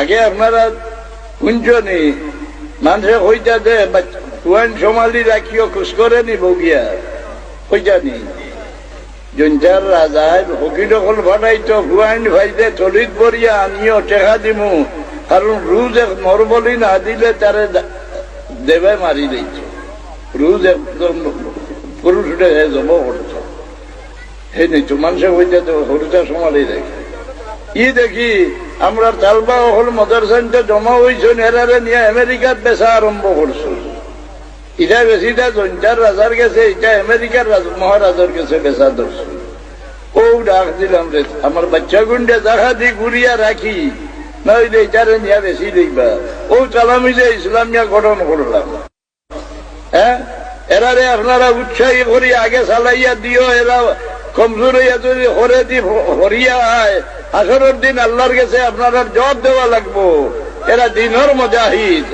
আগে আপনারা শুনছনি মানুষে হইতা দে কুয়ান সমালি রাখিও খুশ করে নি বগিয়া হইতানি জঞ্জার রাজায় হকি দখল ফাটাইতো হুয়াইন ভাইতে চলিত পড়িয়া আনিও টেকা দিমু। কারণ রুজ এক মরবলি না দিলে তারে দেবে মারি দিয়েছে। রুজ একদম পুরুষ উঠে জব করছে। সেই নিচু মানুষে হইতে তো হরুতা সমালি দেখে। ই দেখি আমরা তালবা হল মদারসানটা জমা হয়েছেন এরারে নিয়ে আমেরিকার বেচা আরম্ভ করছ। ইটা বেশিটা জঞ্চার রাজার কাছে এটা আমেরিকার মহারাজার কাছে বেচা ধরছো। ও ডাক দিলাম রে, আমার বাচ্চা গুন্ডে দেখা দি ঘুরিয়া রাখি, নইলে এটারে নিয়ে বেশি দেখবা। ও চালামিলে ইসলামিয়া গঠন করলাম। হ্যাঁ? এরারে আপনারা উৎসাহী করি, আগে চালাইয়া দিও, এরা কমজোর হইয়া যদি হরে দি হরিয়ায় আসরের দিন আল্লাহর কাছে আপনারা জবাব দেওয়া লাগবো। এরা দিনের মজাহিদ।